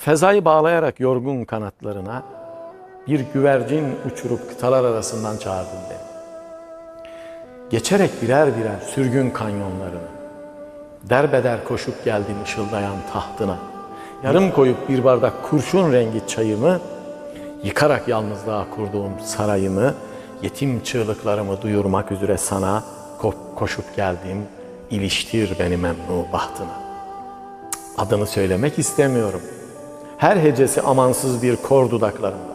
Fezayı bağlayarak yorgun kanatlarına bir güvercin uçurup kıtalar arasından çağırdın beni. Geçerek birer birer sürgün kanyonlarını, derbeder koşup geldin ışıldayan tahtına. Yarım koyup bir bardak kurşun rengi çayımı, yıkarak yalnızlığa kurduğum sarayımı, yetim çığlıklarımı duyurmak üzere sana ko- koşup geldim, iliştir beni memnu bahtına. Adını söylemek istemiyorum. Her hecesi amansız bir kor dudaklarımda.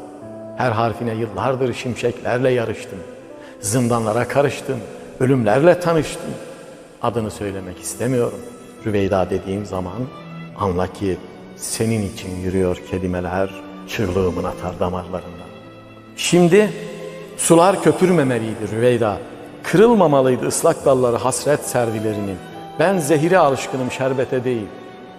Her harfine yıllardır şimşeklerle yarıştım. Zindanlara karıştım, ölümlerle tanıştım. Adını söylemek istemiyorum. Rüveyda dediğim zaman anla ki senin için yürüyor kelimeler çığlığımın atar damarlarından. Şimdi sular köpürmemeliydi Rüveyda. Kırılmamalıydı ıslak dalları hasret servilerinin. Ben zehire alışkınım şerbete değil.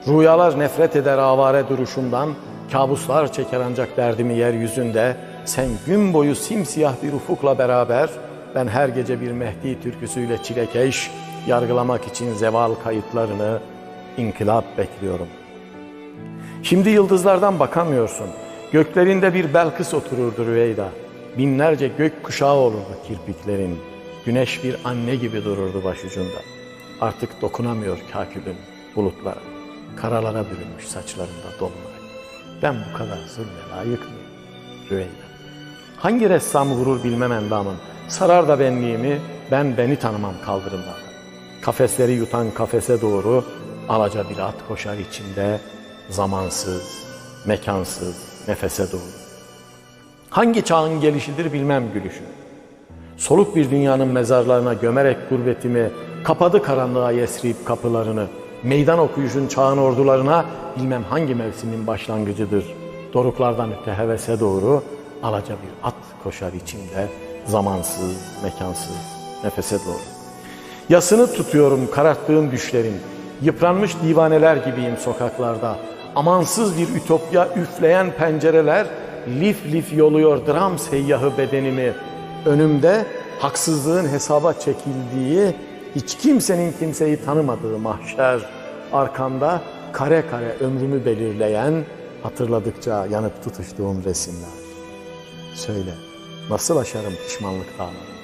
Rüyalar nefret eder avare duruşumdan. Kabuslar çeker ancak derdimi yeryüzünde. Sen gün boyu simsiyah bir ufukla beraber ben her gece bir Mehdi türküsüyle çilekeş yargılamak için zeval kayıtlarını inkılap bekliyorum. Şimdi yıldızlardan bakamıyorsun. Göklerinde bir Belkıs otururdu Rüveyda. Binlerce gök kuşağı olurdu kirpiklerin. Güneş bir anne gibi dururdu başucunda. Artık dokunamıyor kakülün bulutlara. Karalara bürünmüş saçlarında dolunay. Ben bu kadar zulme layık mıyım? Rüveyda. Hangi ressam vurur bilmem endamın. Sarar da benliğimi, ben beni tanımam kaldırımlarda. Kafesleri yutan kafese doğru alaca bir at koşar içinde zamansız, mekansız, nefese doğru. Hangi çağın gelişidir bilmem gülüşü. Soluk bir dünyanın mezarlarına gömerek gurbetimi, kapadı karanlığa yesriyip kapılarını, meydan okuyuşun çağın ordularına bilmem hangi mevsimin başlangıcıdır. Doruklardan öte hevese doğru alaca bir at koşar içinde, zamansız, mekansız, nefese doğru. Yasını tutuyorum kararttığım düşlerin. Yıpranmış divaneler gibiyim sokaklarda. Amansız bir ütopya üfleyen pencereler lif lif yoluyor dram seyyahı bedenimi. Önümde haksızlığın hesaba çekildiği, hiç kimsenin kimseyi tanımadığı mahşer. Arkamda kare kare ömrümü belirleyen, hatırladıkça yanıp tutuştuğum resimler. Söyle, nasıl aşarım pişmanlık dağlarını?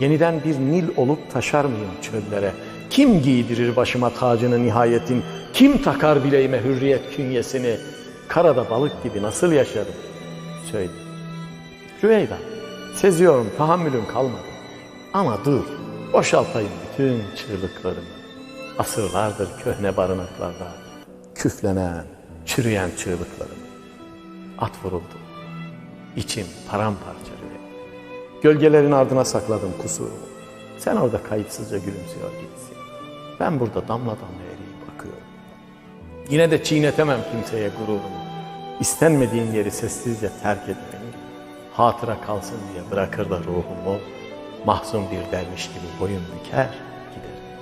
Yeniden bir Nil olup taşar mıyım çöllere? Kim giydirir başıma tacını nihayetin? Kim takar bileğime hürriyet künyesini? Karada balık gibi nasıl yaşarım? Söyle. Rüveyda, seziyorum tahammülüm kalmadı. Ama dur, boşaltayım bütün çığlıklarımı. Asırlardır köhne barınaklarda küflenen, çürüyen çığlıklarımı. At vuruldu. İçim paramparça Rüveyda. Gölgelerin ardına sakladım kusurumu. Sen orada kayıtsızca gülümsüyor gibisin. Ben burada damla damla eriyip bakıyorum. Yine de çiğnetemem kimseye gururumu. İstenmediğin yeri sessizce terk etmeyi, hatıra kalsın diye bırakır da ruhumu, mahzun bir derviş gibi boyun büker,